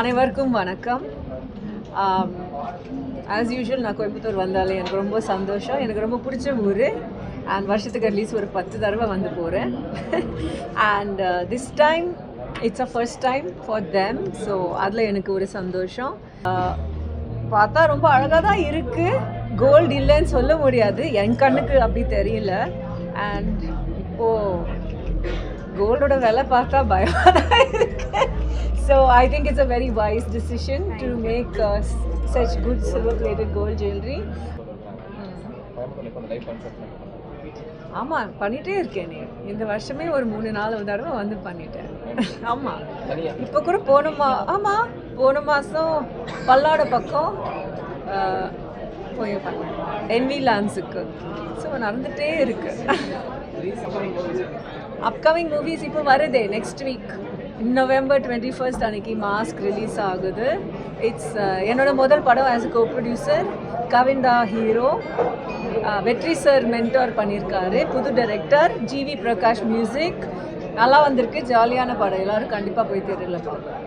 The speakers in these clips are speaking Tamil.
அனைவருக்கும் வணக்கம். ஆஸ் யூஷுவல் நான் கோயம்புத்தூர் வந்தாலே எனக்கு ரொம்ப சந்தோஷம். எனக்கு ரொம்ப பிடிச்ச ஊர். அண்ட் வருஷத்துக்கு அட்லீஸ்ட் ஒரு பத்து தடவை வந்து போகிறேன் and this time it's a first time for them so அதில் எனக்கு ஒரு சந்தோஷம். Uh, பார்த்தா ரொம்ப அழகாக தான் இருக்குது கோல்டு இல்லைன்னு சொல்ல முடியாது. என் கண்ணுக்கு அப்படி தெரியல. அண்ட் இப்போது கோல்டோட விலை பார்த்தா பயமாக தான் இருக்கு so I think it's a very wise decision to make such good silver plated gold jewellery ஆமாம் பண்ணிகிட்டே இருக்கேன் நீ. இந்த வருஷமே ஒரு மூணு நாலு தடவை வந்து பண்ணிட்டேன். ஆமாம் இப்போ கூட போன மா ஆமாம் போன மாதம் பல்லாட பக்கம் போய் பண்ணேன். என்வி லான்ஸுக்கு ஸோ நடந்துகிட்டே இருக்கு. அப்கமிங் மூவிஸ் இப்போ வருதே next week November twenty first அன்னைக்கு மாஸ்க் ரிலீஸ் ஆகுது. இட்ஸ் என்னோட முதல் படம் as a co producer Kavinda hero Vetri sir mentor பண்ணியிருக்காரு புது டைரக்டர் ஜிவி பிரகாஷ் மியூசிக் நல்லா வந்திருக்கு. ஜாலியான படம். எல்லாரும் கண்டிப்பாக போய் தெரியல பார்க்கலாம்.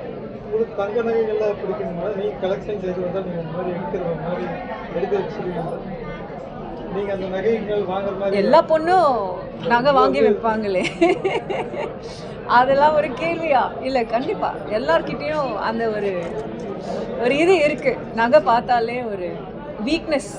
உங்களுக்கு தங்க நகைகள்லாம் பிடிக்குங்களா? நீங்க கலெக்ஷன் செய்து வந்தால் நீங்க இந்த மாதிரி எடுக்கிற மாதிரி எடுக்க வச்சுருவீங்களா? நீங்க அந்த நகைகள் வாங்குற மாதிரி எல்லா பொண்ணும் நகை வாங்கி வைப்பாங்களே. அதெல்லாம் ஒரு கேள்வியா? இல்லை கண்டிப்பா. எல்லார்கிட்டயும் அந்த ஒரு ஒரு இது இருக்கு. நகை பார்த்தாலே ஒரு வீக்னஸ்